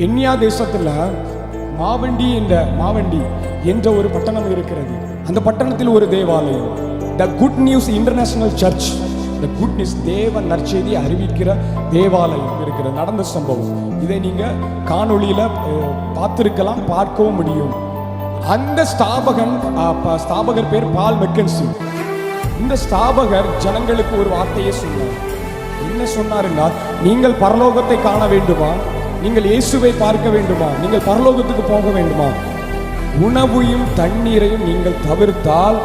Kenya தேசத்தில் மாவண்டி என்ற மாவண்டி என்ற ஒரு பட்டணம் இருக்கிறது. அந்த பட்டணத்தில் ஒரு தேவாலயம். The good news international church the good news தேவ நற்செய்தி அறிவிக்கிற தேவாலயம் இருக்கிறது. நடந்த சம்பவம். இதை நீங்கள் காணொளியில் பார்த்துருக்கலாம் பார்க்கவும் முடியும். அந்த ஸ்தாபகன் ஸ்தாபகர் பேர் பால் மெக்கன்சி. இந்த ஸ்தாபகர் ஜனங்களுக்கு ஒரு வார்த்தையை சொன்னார். என்ன சொன்னாருன்னா நீங்கள் பரலோகத்தை காண வேண்டுமா? நீங்கள் இயேசுவை பார்க்க வேண்டுமா? நீங்கள் பரலோகத்துக்கு போக வேண்டுமா? உணவையும் தண்ணீரையும் நீங்கள் தவிர்த்தால்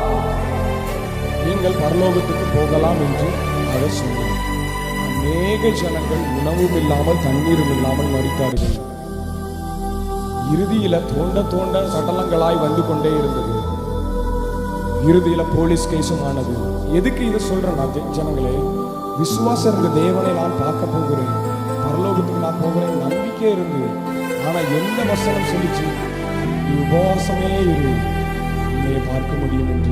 நீங்கள் பரலோகத்துக்கு போகலாம் என்று அவர் சொன்னார். அநேக ஜனங்கள் உணவும் இல்லாமல் தண்ணீரும் இல்லாமல் மறித்தார்கள் இறுதியில தோண்ட தோண்ட சடலங்களாய் வந்து கொண்டே இருந்தது. இறுதியில போலீஸ் கேஸும் ஆனது எதுக்கு இதை சொல்றேன்னா ஜனங்களே? விசுவாசம் இருந்த தேவனை நான் பார்க்க போகிறேன். பரலோகத்துக்கு நான் போகிறேன். நம்பிக்கை இருந்தது ஆனா எந்த வசனம் சொல்லிச்சு? நீ உபவாசமே இரு உன்னை பார்க்க முடியும் என்று.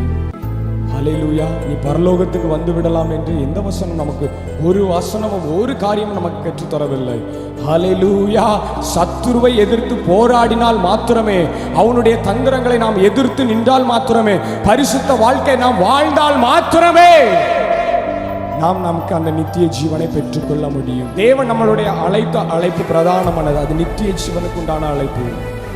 அலையிலூயா நீ பரலோகத்துக்கு வந்து விடலாம் என்று எந்த வசனம் நமக்கு ஒரு வசனமும் ஒரு காரியமும் நமக்கு கற்றுத் தரவில்லை ஹalleluya. சத்துருவை எதிர்த்து போராடினால் மாத்திரமே அவனுடைய தந்திரங்களை நாம் எதிர்த்து நின்றால் மாத்திரமே பரிசுத்த வாழ்க்கை நாம் வாழ்ந்தால் மாத்திரமே. நாம் நமக்கு அந்த நித்திய ஜீவனை பெற்றுக்கொள்ள முடியும். தேவன் நம்மளுடைய அழைத்த அழைப்பு பிரதானமானது. அது நித்திய ஜீவனுக்கு உண்டான அழைப்பு.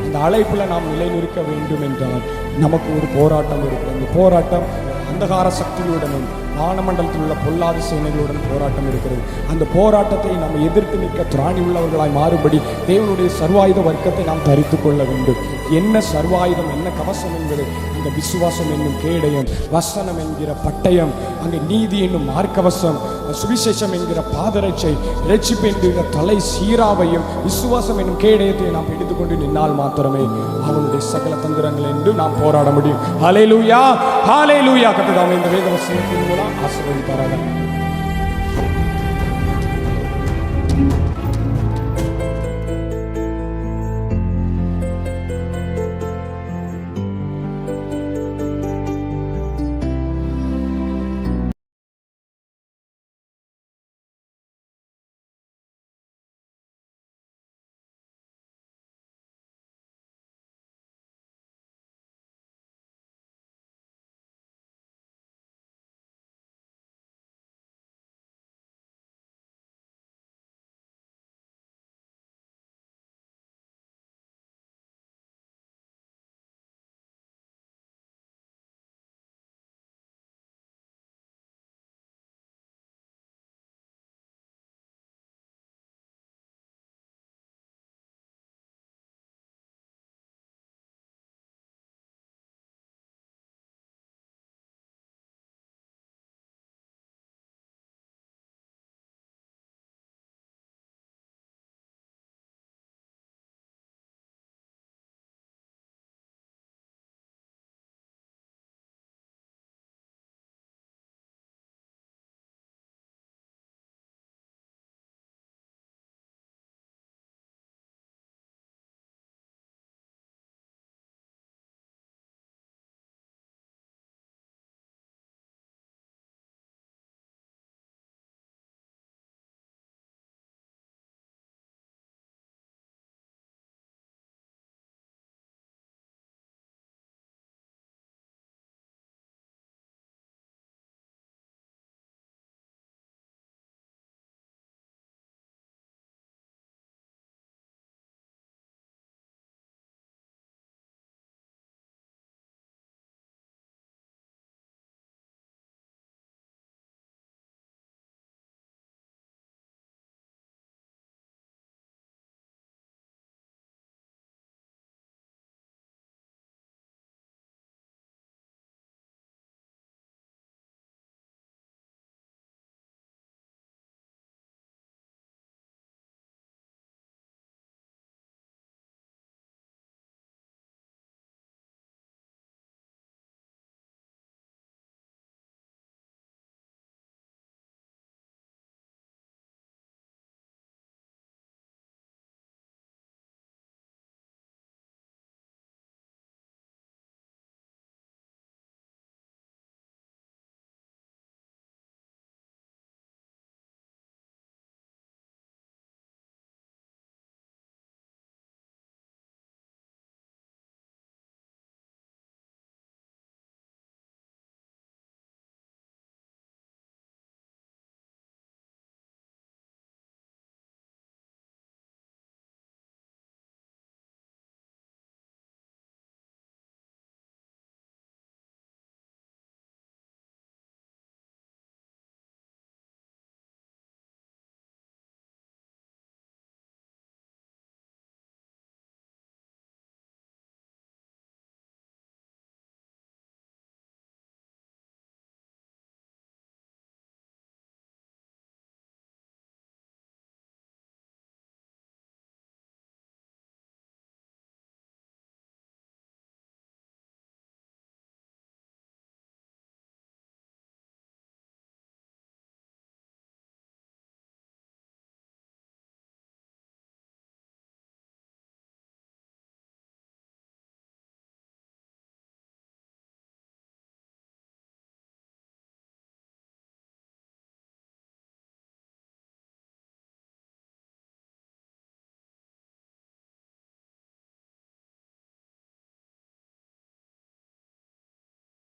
இந்த அழைப்பில் நாம் நிலைநிறுக்க வேண்டும் என்றால் நமக்கு ஒரு போராட்டம் இருக்கு அந்த போராட்டம் அந்தகார சக்திகளுடனும் வானமண்டலத்தில் உள்ள பொல்லாத சேனைகளுடன் போராட்டம் இருக்கிறது. அந்த போராட்டத்தை நாம் எதிர்த்து நிற்க திராணி உள்ளவர்களாய் மாறுபடி தேவனுடைய சர்வாயுத வர்க்கத்தை நாம் தரித்து கொள்ள வேண்டும். என்ன சர்வாயுதம் என்ன கவசம் என்பது அந்த விசுவாசம் என்னும் கேடயம் வசனம் என்கிற பட்டயம் அங்கே நீதி என்னும் மார்க்கவசம் சுவிசேஷம் என்கிற பாதரட்சை ரட்சிப்பு என்கிற தலை சீராவையும் விசுவாசம் என்னும் கேடயத்தை நாம் எடுத்துக்கொண்டு நின்னால் மாத்திரமே. அவனுடைய சகல தந்திரங்கள் என்று நாம் போராட முடியும். ஹலே லூயா ஹாலே லூயா கட்டுதாமே இந்த வேத வசனத்தின் மூலம் ஆசீர்வதிப்பாராக.